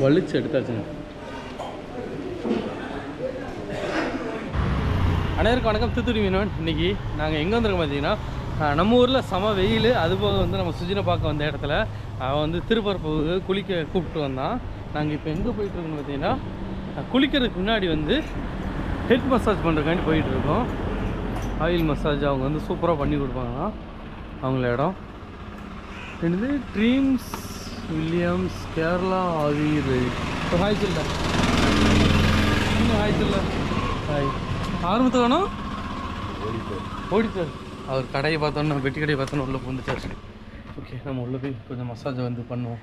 வலிச்சு எடுத்தாச்சுங்க. அனைவருக்கும் வணக்கம். தூத்துக்குடி மீனவன். இன்றைக்கி நாங்கள் எங்கே வந்திருக்கோம் பார்த்தீங்கன்னா நம்ம ஊரில் செம வெயில். அதுபோக வந்து நம்ம சுஜினை பார்க்க வந்த இடத்துல அவன் வந்து திருப்பரப்பு குளிக்க கூப்பிட்டு வந்தான். நாங்கள் இப்போ எங்கே போயிட்டுருக்கோம்னு பார்த்தீங்கன்னா குளிக்கிறதுக்கு முன்னாடி வந்து ஹெட் மசாஜ் பண்ணுறதுக்காண்டி போயிட்டுருக்கோம் ஆயில் மசாஜ் அவங்க வந்து சூப்பராக பண்ணி கொடுப்பாங்கண்ணா அவங்கள இடம். என்னது? ட்ரீம்ஸ் வில்லியம்ஸ் கேரளா ஆவீர் இப்போ ஹாய் சொல்ல ஹாய் சொல்ல ஹாய் ஆரம்பத்து வேணும் ஓடிட்டார் அவர் கடையை பார்த்தோன்னா வெட்டி கடையை பார்த்தோன்னா உள்ளே பூந்துட்டார் ஓகே நம்ம உள்ளே போய் கொஞ்சம் மசாஜ் வந்து பண்ணுவோம்.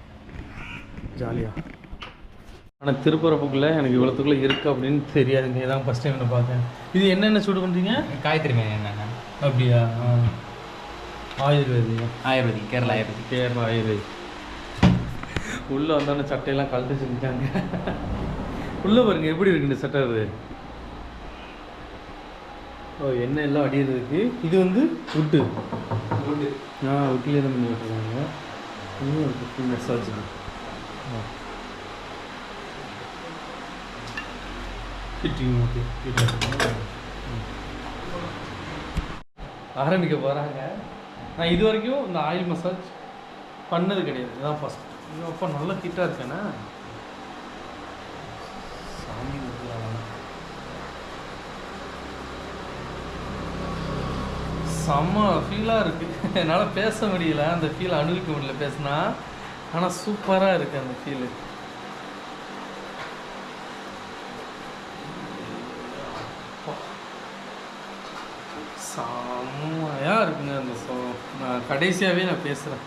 ஜாலியாக ஆனால் திருப்பரப்புக்குள்ளே எனக்கு இவ்வளோத்துக்குள்ளே இருக்குது அப்படின்னு தெரியாதுங்க இதான் ஃபஸ்ட் டைம் நான் பார்த்தேன். இது என்னென்ன சூடு பண்ணுறீங்க காயத்ரி மீன் என்னங்க அப்படியா? ஆ. ஆயுர்வேதிகம் ayurvedic Kerala ayurvedic Kerala ayurvedic உள்ளே வந்தோடனே சட்டையெல்லாம் கழட்டி செஞ்சுட்டாங்க. உள்ளே பாருங்க எப்படி இருக்கு இந்த சட்டை அது? ஓ எண்ணெய் எல்லாம் அடிக்கிறதுக்கு இது வந்து உட்டு. ஆ உட்லேயே தான் பண்ணி விட்டுருக்காங்க இன்னும் ஒரு ஃபிஃப்டின் ஃபிட்டிங் ஓகே ஆரம்பிக்க போகிறாங்க நான் இது வரைக்கும் இந்த ஆயில் மசாஜ் பண்ணது கிடையாது. இதுதான் ஃபஸ்ட் ஐயோ அப்போ நல்ல திட்டாக இருக்கேண்ணே சாமி செம்ம ஃபீலாக இருக்குது என்னால் பேச முடியல. அந்த ஃபீல் அனுபவிக்க முடியல பேசினா. ஆனால் சூப்பராக இருக்குது அந்த ஃபீலு செம்மையாக இருக்குங்க அந்த சோ நான் கடைசியாகவே நான் பேசுகிறேன்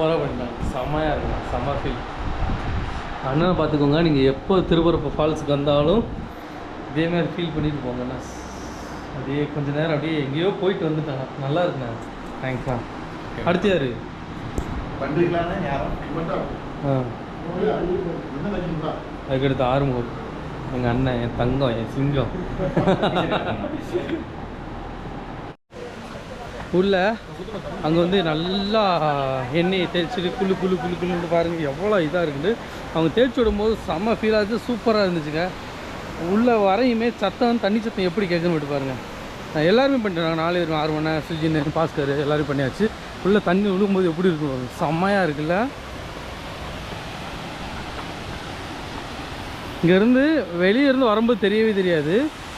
சூப்பராக பண்ணிட்டாங்க செம்மையாக இருக்கும். செம்ம ஃபீல் அண்ணனை பார்த்துக்கோங்க நீங்கள் எப்போ திருப்பரப்பு ஃபால்ஸுக்கு வந்தாலும் இதே மாதிரி ஃபீல் பண்ணிட்டு போங்கண்ணா அப்படியே கொஞ்ச நேரம் அப்படியே எங்கேயோ போயிட்டு வந்துட்டாங்க. நல்லா இருக்குண்ணா. தேங்க்ஸ்ண்ணா அடுத்து யாரு? ஆ. அதுக்கடுத்து ஆறுமுகம். எங்கள் அண்ணன் என் தங்கம் என் சிங்கம். உள்ள அங்கே வந்து நல்லா எண்ணெயை தேய்ச்சிட்டு குழு குளு குழு குழுன்னு பாருங்கள் எவ்வளோ இதாக இருக்குது. அவங்க தேய்ச்சி விடும்போது செம்ம ஃபீலாக இருந்துச்சு சூப்பராக இருந்துச்சுங்க. உள்ளே வரையுமே சத்தம் தண்ணி சத்தம் எப்படி கேட்குன்னு விட்டு பாருங்கள் எல்லாருமே பண்ணிட்டாங்க நாலு பேரும் ஆறு மணி சுஜின் பாஸ்கர் எல்லோரும் பண்ணியாச்சு. உள்ளே தண்ணி விழுகும்போது எப்படி இருக்கும்? செம்மையாக இருக்குல்ல? இங்கேருந்து வெளியேருந்து வரும்போது தெரியவே தெரியாது.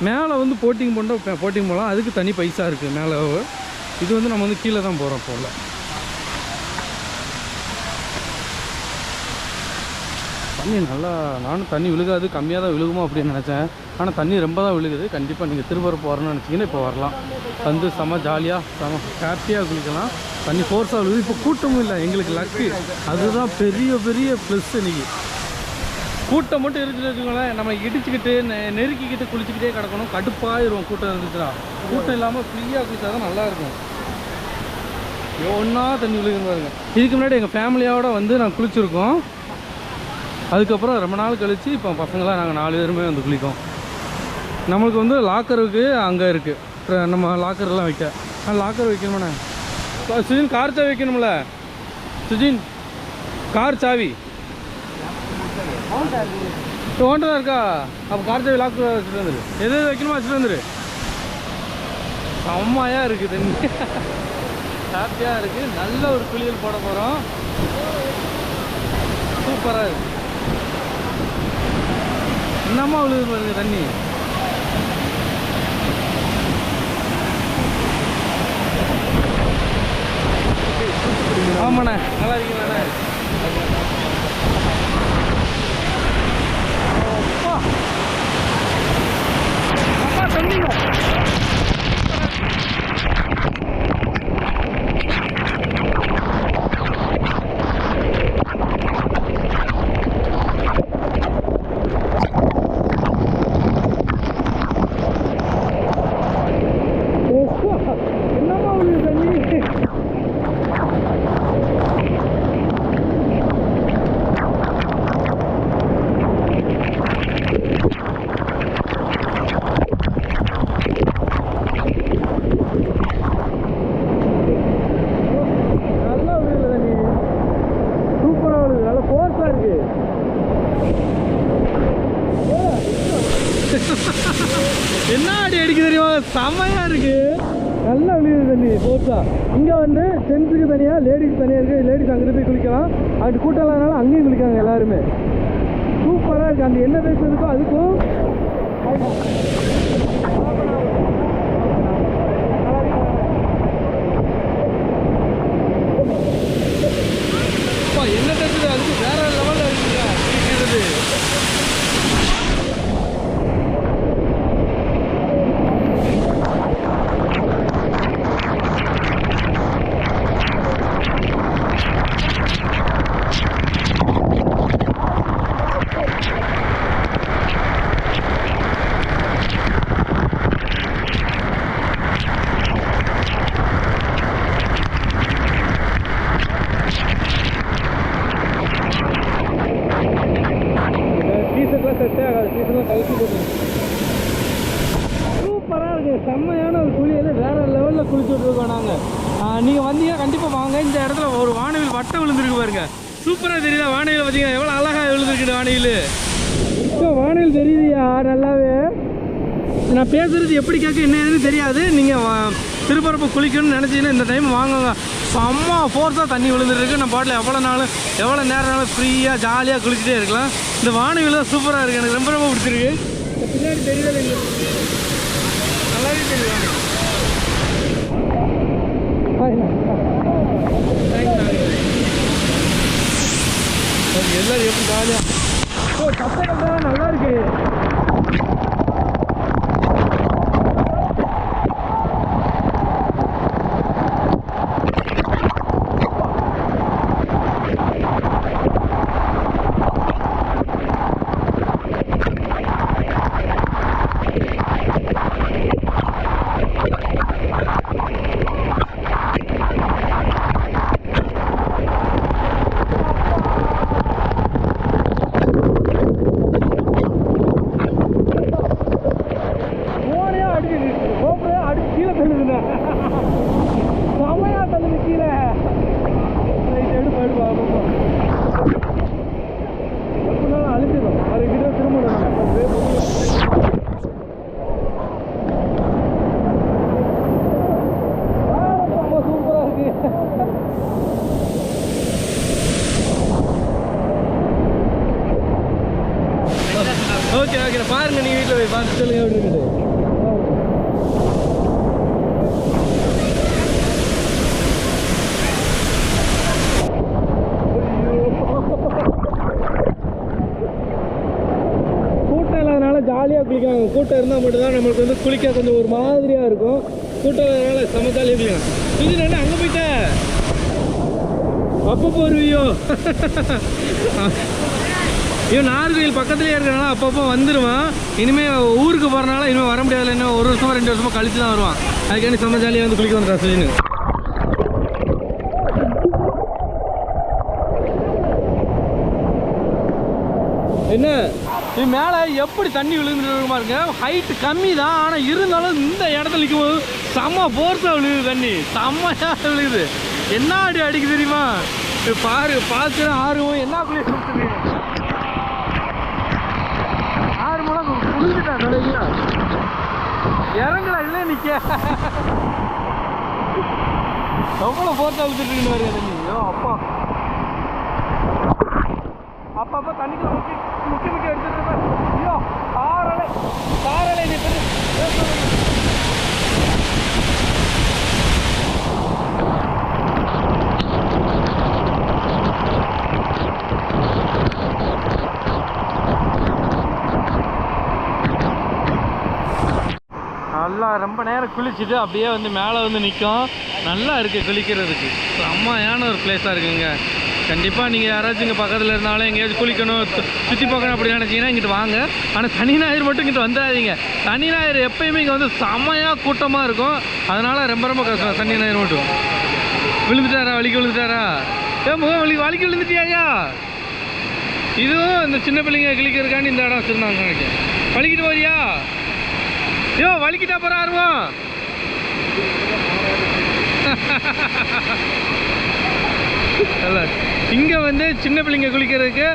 மேலே வந்து போட்டிங் பண்ண போட்டிங் போகலாம். அதுக்கு தனி பைசா இருக்குது மேலே. இது வந்து நம்ம வந்து கீழே தான் போகிறோம் போல். தண்ணி நல்லா நானும் தண்ணி விழுகாது கம்மியாக தான் விழுகுமோ அப்படின்னு நினச்சேன். ஆனால் தண்ணி ரொம்ப தான் விழுகுது. கண்டிப்பாக நீங்கள் திருப்பரப்பு வரணும்னு நினச்சிங்கன்னா இப்போ வரலாம். வந்து செம ஜாலியாக செம ஹாப்பியாக குளிக்கலாம். தண்ணி ஃபோர்ஸாக விழுகுது. இப்போ கூட்டமும் இல்லை. எங்களுக்கு லக்கு அதுதான் பெரிய பெரிய ப்ளஸ் இன்றைக்கி கூட்டம் மட்டும் இருந்துச்சு வச்சுக்கோங்களேன். நம்ம இடிச்சுக்கிட்டு நெ- நெருக்கிக்கிட்டு குளிச்சுக்கிட்டே கிடக்கணும். கடுப்பாயிரும் கூட்டம் இருந்துச்சுன்னா. கூட்டம் இல்லாமல் ஃப்ரீயாக குளிச்சா தான் நல்லா இருக்கும். ஒன்றா தண்ணி விழுகுது பாருங்க. இதுக்கு முன்னாடி எங்கள் ஃபேமிலியோடு வந்து நாங்கள் குளிச்சிருக்கோம். அதுக்கப்புறம் ரொம்ப நாள் கழித்து இப்போ பசங்களாம் நாங்கள் நாலு பேருமே வந்து குளிக்கோம் நம்மளுக்கு வந்து லாக்கருக்கு அங்கே இருக்குது நம்ம லாக்கர்லாம் வைக்க. நான் லாக்கர் வைக்கணுமாண்ணே. சுஜின் கார் சாவி வைக்கணும்ல? சுஜின் கார் சாவி. ஓன்ட்டு தான் இருக்கா? அப்போ கார் சாவி லாக்கர் வச்சுட்டு வந்துரு. எது எது வைக்கணுமோ வச்சுட்டு வந்துரு? செம்மையாக இருக்குது தண்ணி. ஹாப்பியாக இருக்குது நல்ல ஒரு குளியல் போட போகிறோம் சூப்பராக இருக்கு. என்னம்மா விழுது பாருங்க தண்ணி? ஆமாண்ணே நல்லா இருக்கீங்களாண்ணே அப்பா அப்பா சொன்னீங்க என்னம்மா விழுது தண்ணி பெருசாக இங்கே வந்து ஜென்ஸுக்கு தனியாக லேடிஸ் தனியாக இருக்குது லேடிஸ் அங்கே போய் குளிக்கலாம். அது கூட்டம் இல்லாதனால அங்கேயும் குளிக்காங்க எல்லாருமே. சூப்பராக இருக்குது அந்த என்ன பேஸ் இருக்கோ அதுக்கும் அப்பா, என்ன தெரிஞ்சது அதுக்கு வேற லெவலில் இருக்குங்க குளிக்கிறது டீஷர்ட்லாம் செட்டே ஆகாது டீஷர்ட்லாம் கழிச்சு போட்டு சூப்பராக இருக்குது செம்மையான ஒரு குளியல் வேற லெவலில் குளிச்சுட்டு இருக்கோம் நாங்கள் நீங்கள் வந்தீங்கன்னா கண்டிப்பாக வாங்க இந்த இடத்துல ஒரு வானவில் வட்டம் விழுந்துருக்கு பாருங்க. சூப்பராக தெரியல வானவில் பார்த்தீங்கன்னா எவ்வளோ அழகாக விழுந்துருக்கு வானவில் இப்போ வானவில் தெரியுதுயா நல்லாவே. நான் பேசுறது எப்படி கேட்க என்னன்னு தெரியாது. நீங்கள் திருப்பரப்பு குளிக்கணும்னு நினச்சிங்கன்னா இந்த டைம் வாங்குங்க. செம்ம ஃபோர்ஸாக தண்ணி விழுந்துருக்கு. நம்ம பாட்டில் எவ்வளோ நாள் எவ்வளோ நேரம் ஃப்ரீயாக ஜாலியாக குளிச்சுட்டே இருக்கலாம். இந்த வானவில் தான் சூப்பராக இருக்குது எனக்கு ரொம்ப ரொம்ப பிடிச்சிருக்கு. பின்னாடி தெரியல நல்லாவே தெரியும் எல்லாரும் எப்படி ஜாலியாக ஓ சத்தம் தான் நல்லா இருக்கு ஓரையா அடிக்குது கோப்பரையா அடி கீழே தள்ளுதுண்ணே செமையா தள்ளுது கீழே ரைட் எடுப்பா எடுப்பா பாப்பா எப்படினாலும் அழிச்சிடும் அது கிட்ட திரும்பணும் சூப்பராக இருக்கு ஓகே ஓகே பாருங்க நீங்க வீட்டில் போய் பார்த்து சொல்லுங்க எப்படி இருக்குது கூட்டம் இல்லாதனால ஜாலியாக குளிக்காங்க கூட்டம் இருந்தால் மட்டும்தான் நம்மளுக்கு வந்து குளிக்க கொஞ்சம் ஒரு மாதிரியாக இருக்கும். கூட்டம் இல்லாதனால செம ஜாலியாக இது என்ன அங்கே போயிட்ட? அப்பப்போ வருவியோ? இவன் நார்கோயில் பக்கத்துலேயே இருக்கிறனால அப்பப்போ வந்துடுவான் இனிமேல் ஊருக்கு போகிறனால இனிமேல் வர முடியாது இன்னும் ஒரு வருஷமா ரெண்டு வருஷமா கழிச்சு தான் வருவான். அதுக்காண்டி செம்ம ஜாலியாக வந்து குளிக்க வந்துடுறா சொல்லின்னு என்ன இது மேலே எப்படி தண்ணி விழுந்துருக்குமா இருக்கு ஹைட்டு கம்மி தான் ஆனால் இருந்தாலும் இந்த இடத்துல நிற்கும்போது செம்ம ஃபோர்ஸாக விழுகுது தண்ணி. செம்மையாக விழுகுது. என்ன அடி அடிக்கு தெரியுமா? பாரு பார்த்து ஆர்வம் என்ன குளிர் கொடுத்துது ஆறு மூலம் குளிச்சுட்டான் நடுவில் இறங்கலாம் இல்லை நிற்க எவ்வளோ ஃபோர்ஸாக விழுந்துட்டு இருக்கு பாருங்க தண்ணி. ஐயோ அப்பா. அப்பப்போ தண்ணிக்குள்ள முக்கி முக்கி எடுத்துட்டு இருப்பேன் ஐயோ காரலை காரலை நிற்கிறது நல்லா ரொம்ப நேரம் குளிச்சுட்டு அப்படியே வந்து மேலே வந்து நிற்கும். நல்லா இருக்குது குளிக்கிறதுக்கு. செம்மையான ஒரு பிளேஸாக இருக்குங்க. கண்டிப்பாக நீங்கள் யாராச்சும் இங்கே பக்கத்தில் இருந்தாலும் எங்கேயாச்சும் குளிக்கணும் சுற்றி பார்க்கணும் அப்படி நினச்சிங்கன்னா இங்கிட்டு வாங்க. ஆனால் சனி ஞாயிறு மட்டும் இங்கிட்டு வந்துடாதீங்க. சனி ஞாயிறு எப்பயுமே இங்கே வந்து செம்மையாக கூட்டமாக இருக்கும். அதனால் ரொம்ப ரொம்ப கஷ்டம். சனி ஞாயிறு மட்டும். விழுந்துட்டாரா? வலிக்கு விழுந்துட்டாரா? ஏ முகம் வலி வலிக்கு விழுந்துட்டியாயா இதுவும் இந்த சின்ன பிள்ளைங்க கிளிக்கிறதுக்காண்டி இந்த இடம் வச்சுருந்தாங்க நினைக்கிறேன். வலிக்கிட்டு போறியா? ஐயோ வலிக்கிட்டா போற ஆர்வம். நல்லா இங்கே வந்து சின்ன பிள்ளைங்க குளிக்கிறதுக்கு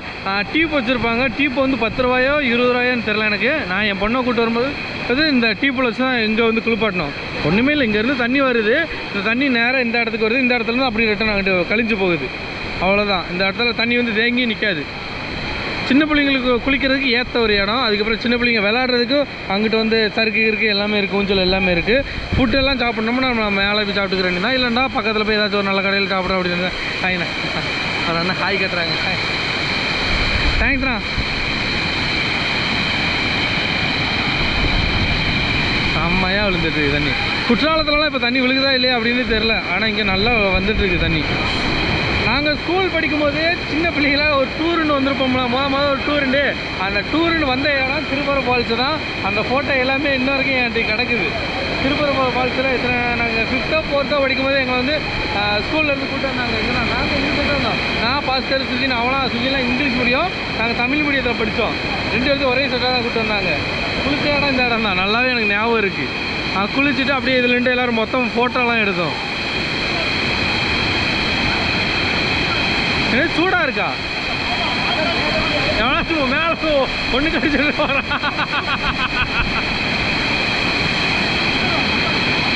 டீப் வச்சுருப்பாங்க டீப் வந்து பத்து ரூபாயோ இருபது ரூபாயோன்னு தெரில எனக்கு. நான் என் பொண்ணை கூட்டு வரும்போது அது இந்த டீப்பில் வச்சு தான் இங்கே வந்து குளிப்பாட்டணும். ஒன்றுமே இல்லை இங்கேருந்து தண்ணி வருது. இந்த தண்ணி நேராக இந்த இடத்துக்கு வருது. இந்த இடத்துல இருந்து அப்படியே ரிட்டன் அங்கிட்டு கழிஞ்சு போகுது. அவ்வளோதான் இந்த இடத்துல தண்ணி வந்து தேங்கி நிற்காது சின்ன பிள்ளைங்களுக்கு குளிக்கிறதுக்கு ஏற்ற ஒரு இடம். அதுக்கப்புறம் சின்ன பிள்ளைங்க விளாட்றதுக்கு அங்கிட்டு வந்து சறுக்கு இருக்குது எல்லாமே இருக்குது ஊஞ்சல் எல்லாமே இருக்குது ஃபுட் எல்லாம் சாப்பிட்ணோம்னா நம்ம மேலே போய் சாப்பிட்டுக்க வேண்டியதான் இல்லைன்னா பக்கத்தில் போய் ஏதாச்சும் ஒரு நல்ல கடையில் சாப்பிட்றோம் அப்படின்னு ஐயா அது அண்ணா ஹாய் கட்டுறாங்க ஹாய் தேங்க்ஸ்ண்ணா செம்மையாக விழுந்துட்டு இருக்கு தண்ணி. குற்றாலத்துலலாம் இப்போ தண்ணி விழுகுதா இல்லையா அப்படின்னு தெரில ஆனால் இங்கே நல்லா வந்துட்டுருக்கு தண்ணி. நாங்கள் ஸ்கூல் படிக்கும்போது சின்ன பிள்ளைகளாக ஒரு டூருன்னு வந்திருப்போம்ல முத முதல் ஒரு டூருண்டு அந்த டூருன்னு வந்த இடம் திருப்பர ஃபால்ஸு தான். அந்த ஃபோட்டோ எல்லாமே இன்ன வரைக்கும் என்கிட்ட கிடக்குது. திருப்பர ஃபால்ஸில் இத்தனை நாங்கள் ஃபிஃப்த்தோ ஃபோர்த்தோ படிக்கும்போது எங்களை வந்து ஸ்கூல்லேருந்து கூப்பிட்டு வந்தாங்க. எங்கன்னா நாங்கள் இங்கிலீஷ் கூட்டு வந்தோம்? நான் பாஸ்கர் சுஜின் அவனா சுஜின்லாம் இங்கிலீஷ் மீடியம் நாங்கள் தமிழ் மீடியத்தில் படித்தோம் ரெண்டு பேருக்கு ஒரே செட்டாக தான் கூட்டு வந்தாங்க. குளிச்ச இடம் இந்த இடம் தான். நல்லாவே எனக்கு ஞாபகம் இருக்குது குளிச்சுட்டு அப்படியே இதுலேருந்து எல்லோரும் மொத்தம் ஃபோட்டோலாம் எடுத்தோம். என்ன சூடாக இருக்கா? எவனாச்சும் மேலே ஒன்று கடிச்சிட்டு போகிறான்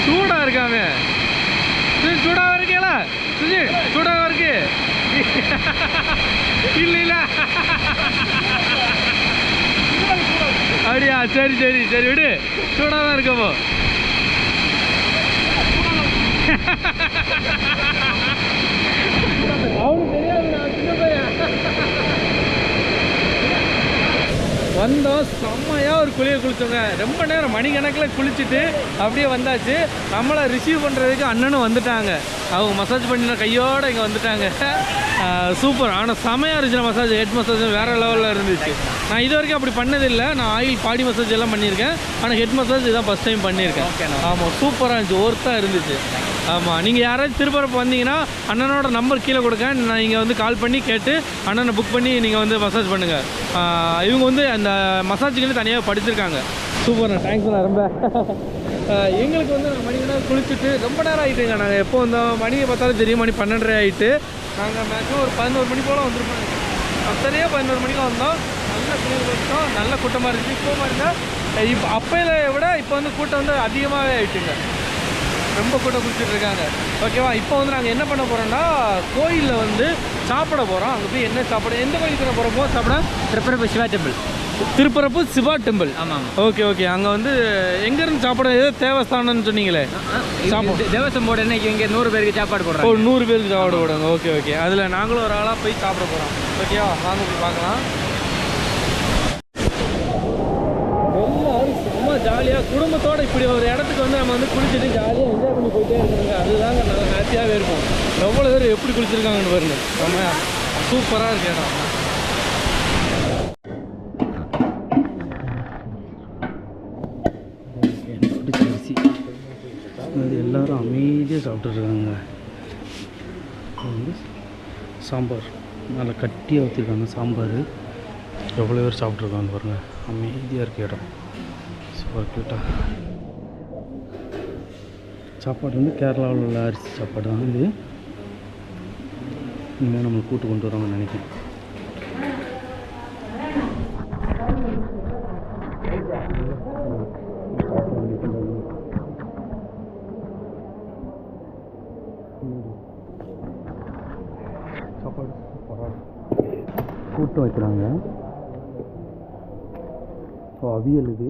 சூடா இருக்காமே சுஜி சூடாவா இருக்கேல சுஜி சூடாவா இருக்கு இல்ல இல்ல. அப்படியா? சரி சரி சரி விடு. சூடாதான் இருக்கப்போ அவனுக்கு தெரியாது நான் சின்ன பையன். வந்தோம். செம்மையாக ஒரு குளியை குளிச்சோங்க. ரொம்ப நேரம் மணிக்கணக்கில் குளிச்சுட்டு அப்படியே வந்தாச்சு. நம்மளை ரிசீவ் பண்ணுறதுக்கு அண்ணனும் வந்துட்டாங்க. அவங்க மசாஜ் பண்ணின கையோடு இங்கே வந்துட்டாங்க. சூப்பர் ஆனால் செமையாக இருந்துச்சு மசாஜ் ஹெட் மசாஜ் வேறு லெவலில் இருந்துச்சு. நான் இது வரைக்கும் அப்படி பண்ணதில்லை. நான் ஆயில் பாடி மசாஜ் எல்லாம் பண்ணியிருக்கேன். ஆனால் ஹெட் மசாஜ் இதான் ஃபஸ்ட் டைம் பண்ணியிருக்கேன். ஆமாம் சூப்பராக இருந்துச்சு. ஒர்த்தாக இருந்துச்சு. ஆமாம் நீங்கள் யாராச்சும் திருப்பரப்பு வந்தீங்கன்னா அண்ணனோட நம்பர் கீழே கொடுக்க நான் இங்கே வந்து கால் பண்ணி கேட்டு அண்ணனை புக் பண்ணி நீங்கள் வந்து மசாஜ் பண்ணுங்கள் இவங்க வந்து அந்த மசாஜுக்குன்னு தனியாக படிச்சிருக்காங்க. சூப்பர்ண்ணா தேங்க்ஸ்ண்ணா ரொம்ப. எங்களுக்கு வந்து நாங்கள் மணி நேரம் குளிச்சுட்டு ரொம்ப நேரம் ஆகிட்டுங்க நாங்கள் எப்போ வந்தோம் மணியை பார்த்தாலும் தெரியும் மணி பன்னெண்டரை ஆகிட்டு நாங்கள் மேக்ஸிமம் ஒரு பதினோரு மணி போல் வந்திருப்போம் பத்தரையோ பதினோரு மணிக்கு வந்தோம். நல்ல குளிர் நல்ல கூட்டமாக இருந்துச்சு. இப்போ இருந்தால் இப்போ அப்பையில விட இப்போ வந்து கூட்டம் வந்து அதிகமாகவே ஆயிட்டுங்க. ரொம்ப கூட்டம் குடிச்சிட்டு இருக்காங்க. ஓகேவா இப்போ வந்து நாங்கள் என்ன பண்ண போகிறோம்னா கோயிலில் வந்து சாப்பிட போகிறோம் அங்கே போய் என்ன சாப்பிட எந்த கோயிலுக்கு போகிறோமோ சாப்பிட? திருப்பரப்பு சிவா டெம்பிள் திருப்பரப்பு சிவா டெம்பிள் ஆமாம் ஓகே ஓகே அங்கே வந்து எங்கேருந்து சாப்பிட ஏதோ தேவஸ்தானம்னு சொன்னீங்களே? சாப்பிட. தேவசம் போர்டு என்ன இங்கே நூறு பேருக்கு சாப்பாடு ஓ போடுறாங்க நூறு பேருக்கு சாப்பிட போடுங்க ஓகே ஓகே அதில் நாங்களும் ஒரு ஆளாக போய் சாப்பிட போகிறோம் ஓகேவா வாங்க போய் பார்க்கலாம். குடும்பத்தோடு இப்படி ஒரு இடத்துக்கு வந்து நம்ம வந்து குளிச்சுட்டு ஜாலியாக என்ஜாய் பண்ணி போயிட்டே இருக்கணுங்க அதுதாங்க நல்லா ஹாப்பியாகவே இருக்கும் எவ்வளோ பேர் எப்படி குளிச்சிருக்காங்கன்னு பாருங்க. செம்ம சூப்பராக இருக்கு இடம். எனக்கு எல்லாரும் அமைதியாக சாப்பிட்டுருக்காங்க வந்து சாம்பார். நல்லா கட்டியாக ஊற்றிருக்காங்க சாம்பார். எவ்வளோ பேர் சாப்பிட்ருக்காங்க பாருங்கள் அமைதியாக இருக்க இடம். சூப்பர் க்யூட்டாக சாப்பாடு வந்து கேரளாவில் உள்ள அரிசி சாப்பாடு தான் இது இனிமேல் நம்மளை கூட்டு கொண்டு வராங்கன்னு நினைக்கிறேன் சாப்பாடு கூட்டம் வைக்கிறாங்க ஓ அவியல் இது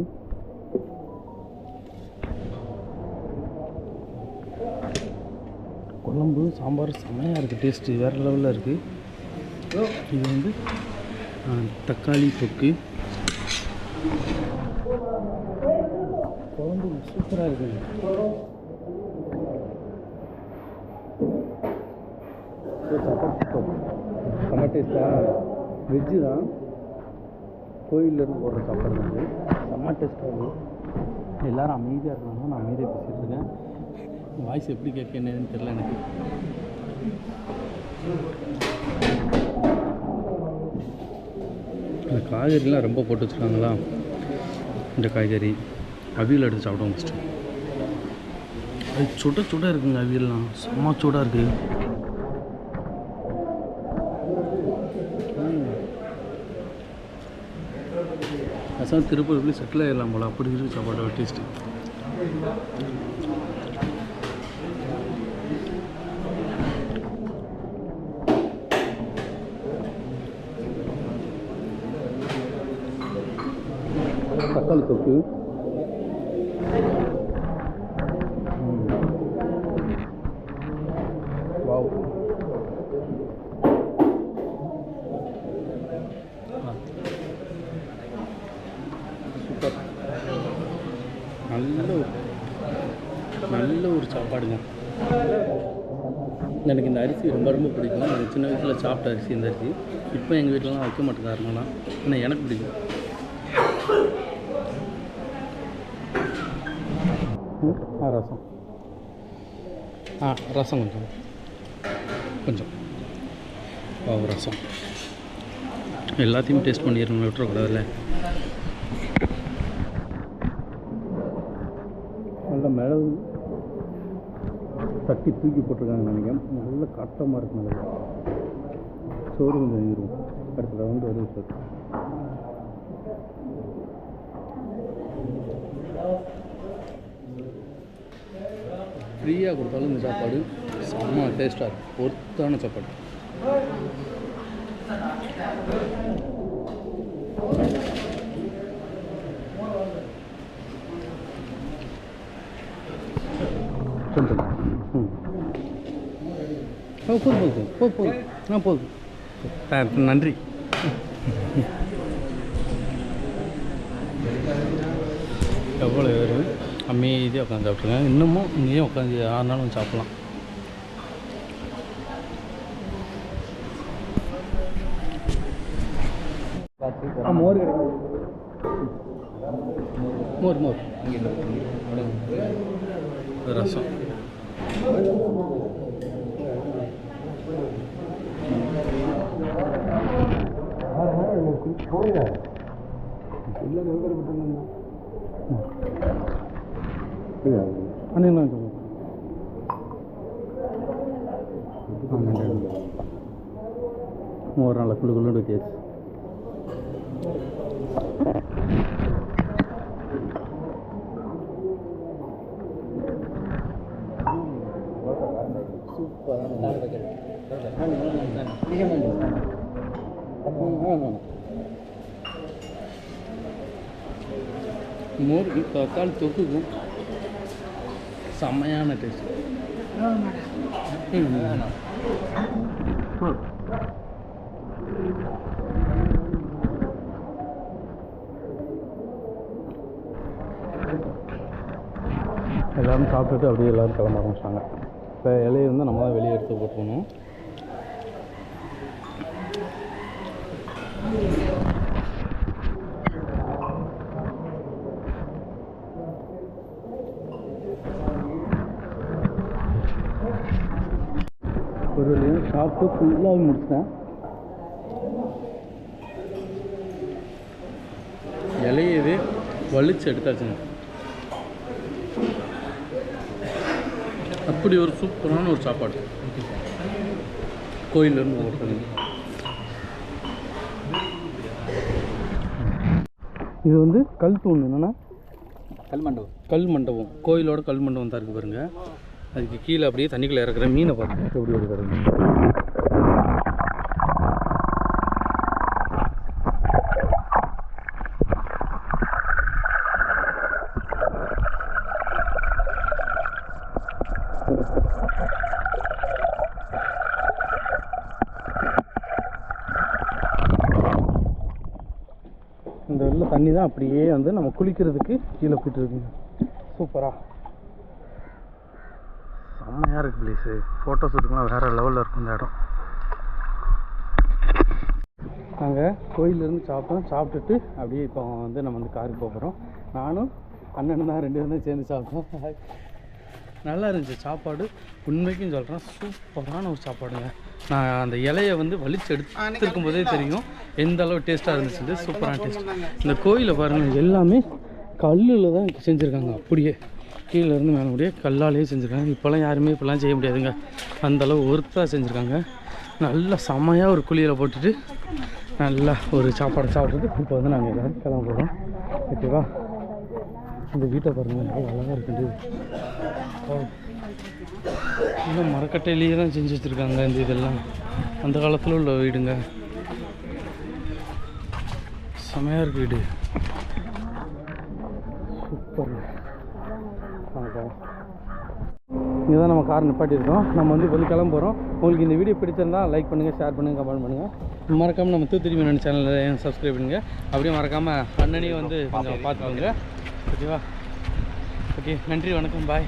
குழம்பு சாம்பார் செமையாக இருக்குது டேஸ்ட்டு வேறு லெவலில் இருக்குது இது வந்து தக்காளி தொக்கு. குழம்பு சூப்பராக இருக்குது செம்ம டேஸ்ட்டாக வெஜ்ஜு தான். கோயிலேருந்து போடுற சாப்பாடு வந்து செம்ம டேஸ்ட்டாக இருக்குது எல்லாரும் அமைதியாக இருக்காங்க நான் அமைதியாக பேசிகிட்டு இருக்கேன். வாய்ஸ் எப்படி கேட்க என்னன்னு தெரில எனக்கு. இந்த காய்கறிலாம் ரொம்ப போட்டு வச்சுருக்காங்களா? இந்த காய்கறி. அவியல் எடுத்து சாப்பிடுவோம் ஃபஸ்ட்டு அது சுட சுட இருக்குங்க அவியல்லாம். செம்ம சூடாக இருக்குது பேசாமல் திருப்பூர் போய் செட்டில் ஆயிடலாம் போல்? அப்படி இருக்குது சாப்பாடு டேஸ்ட்டு தக்காளி தொக்கு வாவ். சூப்பர். நல்ல ஒரு நல்ல ஒரு சாப்பாடுங்க. எனக்கு இந்த அரிசி ரொம்ப ரொம்ப பிடிக்கும். எனக்கு சின்ன வயசில் சாப்பிட்ட அரிசி இந்த அரிசி. இப்போ எங்கள் வீட்டிலலாம் வைக்க மாட்டேங்காருங்களாம் ஆனால் எனக்கு பிடிக்கும். ஆ ரசம். ஆ ரசம் கொஞ்சம். கொஞ்சம். ஓ ரசம். எல்லாத்தையும் டேஸ்ட் பண்ணிடணும் விட்டுறக்கூடாதுல்ல நல்ல மிளகு தட்டி தூக்கி போட்டிருக்காங்க நினைக்கிறேன். நல்ல கட்டமாக இருக்கு மிளகு சோறு கொஞ்சம் இருக்கும் அடுத்த ரவுண்டு வருது சார் ஃப்ரீயாக கொடுத்தாலும் இந்த சாப்பாடு செம்ம டேஸ்ட்டாக இருக்கும். ஒர்த்தான சாப்பாடு. ம் ஓ போதும் போதும் போதும். போதும் ஆ போதும். நன்றி. எவ்வளோ பேர்? அமைதியாக உட்காந்து சாப்பிட்ருங்க இன்னமும் இங்கேயும் உட்காந்து ஆறு நாளும் சாப்பிட்லாம். மோர் மோர் மோர். ரசம். அண்ணா மோர் நல்லா குழு குழுன்னு வச்சாச்சு மோருக்கு தக்காளி தொக்குக்கும். செம்மையான டேஸ்ட் எல்லோரும் சாப்பிட்டுட்டு அப்படியே எல்லோரும் கிளம்ப ஆரம்பிச்சிட்டாங்க. இப்போ இலையை வந்து நம்ம தான் வெளியே எடுத்து போட்டுக்கணும் ஒரு வழியாக சாப்பிட்டு ஃபுல்லாக முடிச்சிட்டேன் இலையவே வலிச்சு எடுத்தாச்சுங்க. அப்படி ஒரு சூப்பரான ஒரு சாப்பாடு. கோயிலேருந்து ஓட்டுறது இது வந்து கல் தூண் என்னென்னா? கல் மண்டபம். கல் மண்டபம். கோயிலோட கல் மண்டபம் தான் இருக்குது பாருங்க. அதுக்கு கீழே அப்படியே தண்ணிக்குள்ளே இறக்குற மீனை பாருங்க எப்படி ஒரு பாருங்க இந்த வெள்ள தண்ணி தான் அப்படியே வந்து நம்ம குளிக்கிறதுக்கு கீழே போயிட்டு இருக்குங்க சூப்பரா. செம்மையாக இருக்குது ப்ளீஸு ஃபோட்டோ ஷூட்டுக்குலாம் வேறு லெவலில் இருக்கும் இந்த இடம். நாங்கள் கோயிலேருந்து சாப்பிட்டோம். சாப்பிட்டுட்டு அப்படியே இப்போ வந்து நம்ம வந்து காருக்கு போகிறோம் நானும் அண்ணன் தான் ரெண்டு பேரும் தான் சேர்ந்து சாப்பிட்டோம். நல்லா இருந்துச்சு சாப்பாடு. உண்மைக்கும் சொல்கிறேன் சூப்பரான ஒரு சாப்பாடுங்க. நான் அந்த இலையை வந்து வலிச்சு எடுத்துருக்கும் போதே தெரியும். எந்த அளவு டேஸ்ட்டாக இருந்துச்சு சூப்பரான டேஸ்ட் இந்த கோயிலை பாருங்கள் எல்லாமே கல்லில் தான் செஞ்சுருக்காங்க அப்படியே. கீழே இருந்து மேலே முடியே கல்லாலேயே செஞ்சுருக்காங்க. இப்போல்லாம் யாருமே இப்போல்லாம் செய்ய முடியாதுங்க. அந்த அளவு ஒர்த்தாக செஞ்சுருக்காங்க. நல்லா செம்மையாக ஒரு குழியில் போட்டுட்டு நல்லா ஒரு சாப்பாடு சாப்பிட்டுட்டு இப்போ வந்து நாங்கள் எல்லோரும் கிளம்ப போகிறோம் ஓகேவா? இந்த வீட்டை பாருங்கள் அழகாக இருக்குது இன்னும் மரக்கட்டையிலேயே தான் செஞ்சு வச்சுருக்காங்க இந்த இதெல்லாம். அந்த காலத்தில் உள்ள வீடுங்க. செமையாக இருக்கு வீடு. சூப்பர் இங்கே தான் நம்ம கார் நிப்பாட்டியிருக்கோம். நம்ம வந்து வெளி கிளம்ப போகிறோம் உங்களுக்கு இந்த வீடியோ பிடிச்சிருந்தால் லைக் பண்ணுங்கள் ஷேர் பண்ணுங்கள் கமெண்ட் பண்ணுங்கள் மறக்காமல் நம்ம தூத்துரி மீனன் சேனலில் சப்ஸ்கிரைப் பண்ணுங்கள் அப்படியே மறக்காமல் அண்ணனையும் வந்து கொஞ்சம் பார்த்துக்கோங்க. ஓகேவா? ஓகே நன்றி வணக்கம் பாய்